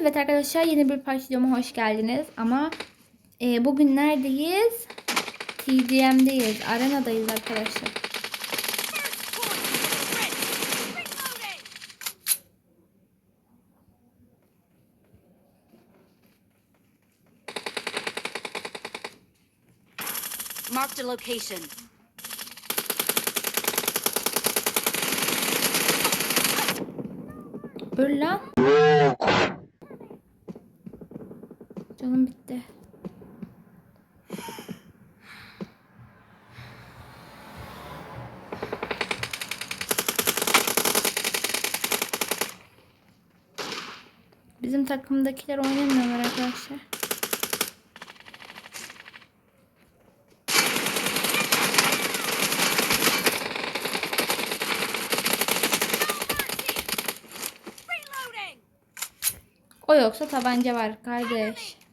Evet arkadaşlar yeni bir parça videoma hoş geldiniz. Ama e, bugün neredeyiz? TDM'deyiz. Arenadayız arkadaşlar. Marked a location. Öl lan. Canım bitti. Bizim takımdakiler oynamıyorlar arkadaşlar. O yoksa tabanca var kardeş.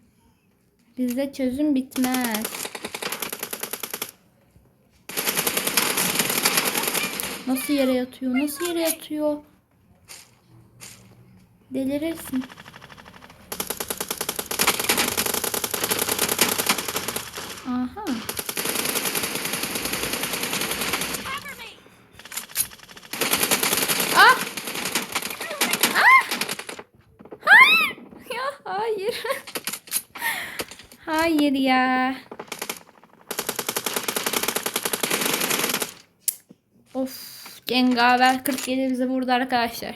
Bizde çözüm bitmez. Nasıl yere yatıyor? Nasıl yere yatıyor? Delirirsin. Aha. Cover me. Ah! Ah! Hayır! Ya hayır. Hayır ya. Of. Cengaver 47 bize vurdu arkadaşlar.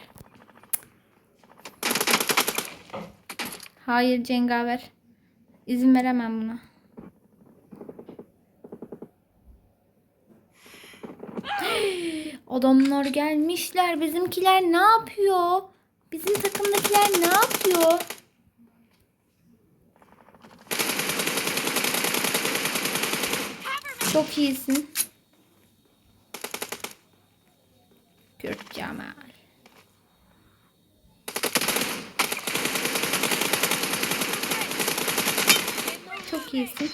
Hayır Cengaver. İzin veremem buna. Adamlar gelmişler. Bizimkiler ne yapıyor? Bizim takımdakiler ne yapıyor? Çok iyisin. Kürt Cemal. Çok iyisin.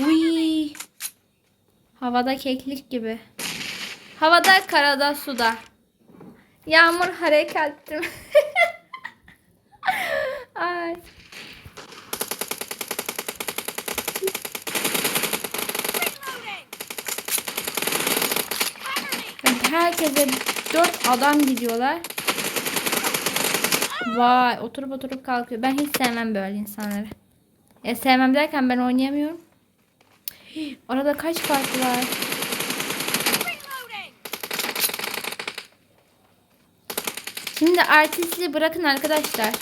Uy. Havada keklik gibi. Havada, karada, suda. Yağmur harekatım. Ay. Herkese dört adam gidiyorlar. Vay oturup oturup kalkıyor. Ben hiç sevmem böyle insanları. Ya sevmem derken ben oynayamıyorum. Arada kaç fark var? Şimdi artistliği bırakın arkadaşlar.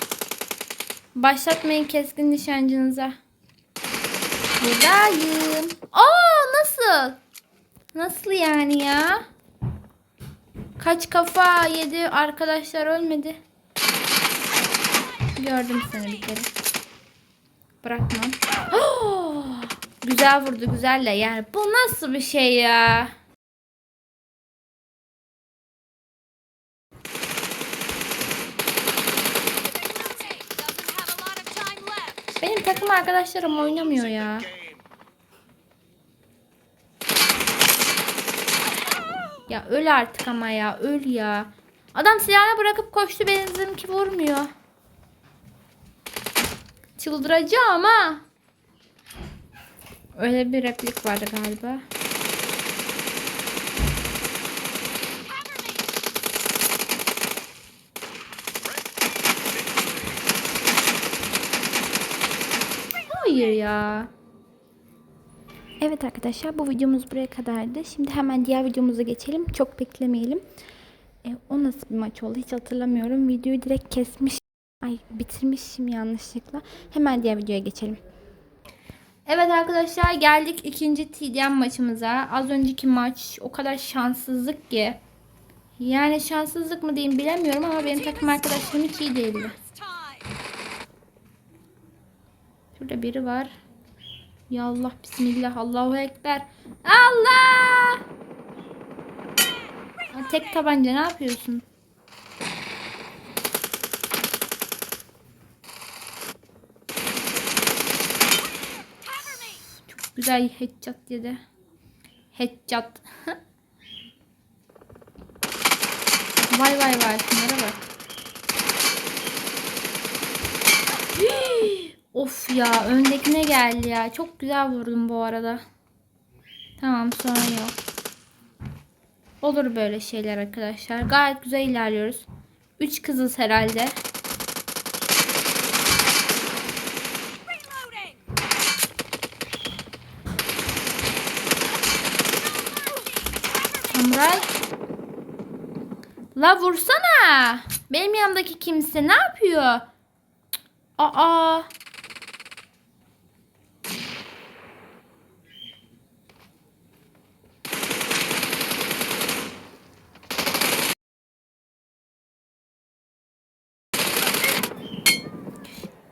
Başlatmayın keskin nişancınıza. Buradayım. Aa nasıl? Nasıl yani ya? Kaç kafa yedi arkadaşlar ölmedi. Gördüm seni bir kere. Bırakmam. Oh! Güzel vurdu güzel de yani bu nasıl bir şey ya? Reloading. Doesn't have a lot of time left. Benim takım arkadaşlarım oynamıyor ya. Ya öl artık ama ya öl ya. Adam silahını bırakıp koştu benimki vurmuyor. Çıldıracağım ha. Öyle bir replik vardı galiba. Hayır ya. Evet arkadaşlar bu videomuz buraya kadardı. Şimdi hemen diğer videomuza geçelim. Çok beklemeyelim. E, o nasıl bir maç oldu hiç hatırlamıyorum. Videoyu direkt kesmiş. Ay bitirmişim yanlışlıkla. Hemen diğer videoya geçelim. Evet arkadaşlar geldik ikinci TDM maçımıza. Az önceki maç o kadar şanssızlık ki. Yani şanssızlık mı diyeyim bilemiyorum ama benim takım arkadaşlarım hiç iyi değildi. Şurada biri var. Ya Allah bismillah Allahu ekber. Allah! Tek tabanca ne yapıyorsun? Me. Güzel headshot yedi. Headshot. vay vay vay şunlara bak. Of ya öndekine geldi ya. Çok güzel vurdum bu arada. Tamam sorun yok. Olur böyle şeyler arkadaşlar. Gayet güzel ilerliyoruz. 3 kızız herhalde. Samuray. La vursana. Benim yanımdaki kimse ne yapıyor? Aa.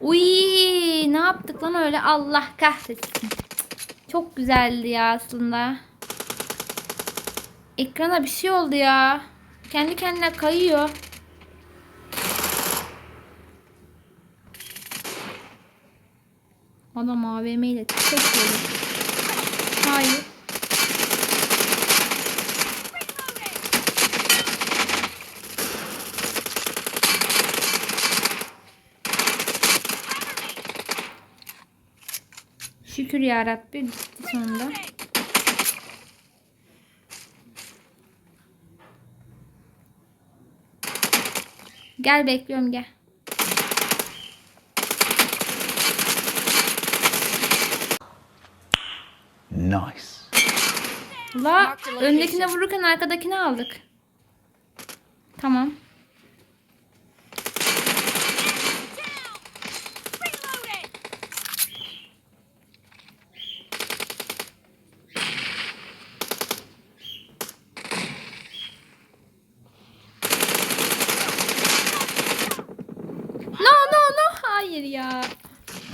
Uy, ne yaptık lan öyle Allah kahretsin. Çok güzeldi ya aslında. Ekrana bir şey oldu ya. Kendi kendine kayıyor. Adam AVM ile tek yedi. Hayır. Şükür ya Rabbi gitti sonunda. Gel bekliyorum gel. Nice. La öndekine vururken arkadakini aldık. Tamam.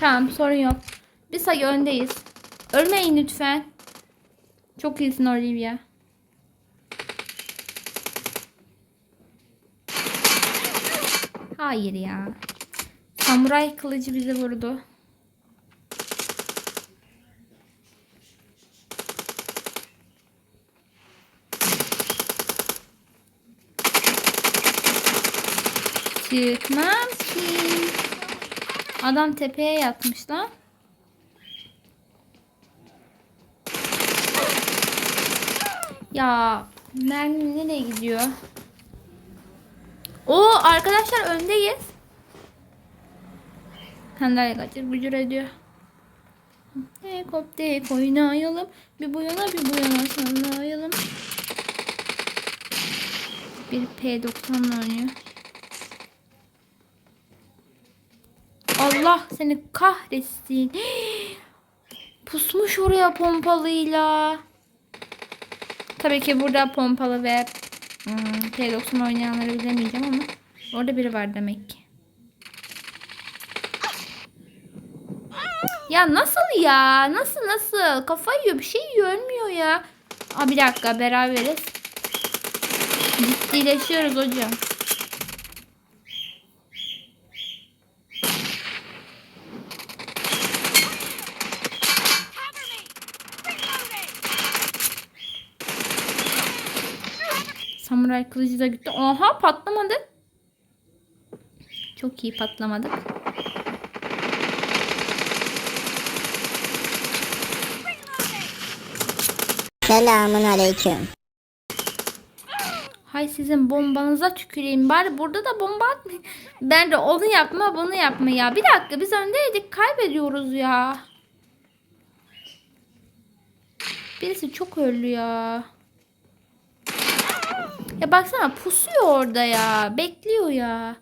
Tamam sorun yok. Bir sayı öndeyiz. Ölmeyin lütfen. Çok iyisin Olivia. Hayır ya. Samuray kılıcı bizi vurdu. Çıkmam ki. Adam tepeye yatmış lan. Ya mermim nereye gidiyor? O arkadaşlar öndeyiz. Sandalye kaçır bücür ediyor. Helikopter oynayalım. Bir bu yana bir bu yana sallayalım. Bir P90 oynuyor. Allah seni kahretsin. Pusmuş oraya pompalıyla. Tabii ki burada pompalı ve hmm, P90 oynayanları bilemeyeceğim ama orada biri var demek ki. Ya nasıl ya? Nasıl nasıl? Kafa yiyor bir şey yiyor ya. Aa bir dakika beraberiz. Ciddileşiyoruz hocam. Samuray kılıcı da gitti. Oha patlamadı. Çok iyi patlamadık. Selamun aleyküm. Hay sizin bombanıza tüküreyim. Bari burada da bomba atmayın. Ben de onu yapma bunu yapma ya. Bir dakika biz öndeydik. Kaybediyoruz ya. Birisi çok öldü ya. Ya baksana pusuyor orada ya. Bekliyor ya.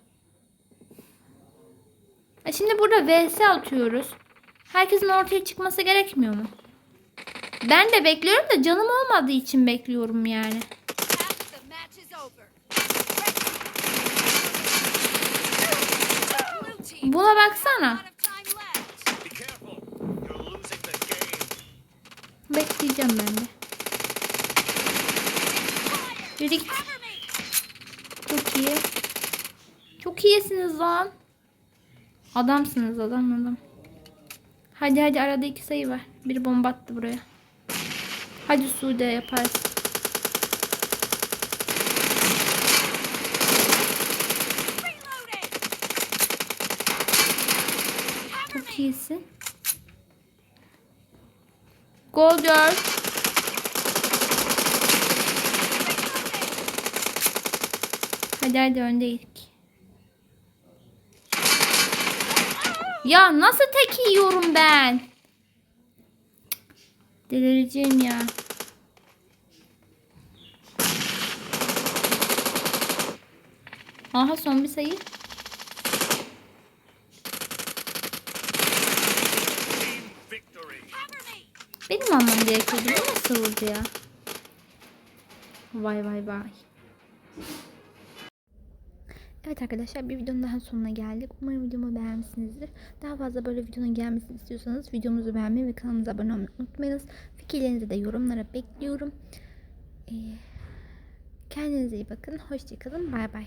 Ya şimdi burada vs atıyoruz. Herkesin ortaya çıkması gerekmiyor mu? Ben de bekliyorum da canım olmadığı için bekliyorum yani. Buna baksana. Bekleyeceğim ben de. Me. Çok iyi. Çok iyisiniz lan. Adamsınız adam adam. Hadi hadi arada iki sayı var. Bir bomba attı buraya. Hadi Sude yaparsın. Çok iyisin. Gol gör. Hadi hadi öndeydik. Ya nasıl tek yiyorum ben? Delireceğim ya. Aha son bir sayı. Benim almam gerekiyordu. Nasıl vurdu ya? Vay vay vay. Evet arkadaşlar bir videonun daha sonuna geldik. Umarım videomu beğenmişsinizdir. Daha fazla böyle videonun gelmesini istiyorsanız videomuzu beğenmeyi ve kanalımıza abone olmayı unutmayınız. Fikirlerinizi de yorumlara bekliyorum. Ee, kendinize iyi bakın. Hoşçakalın. Bay bay.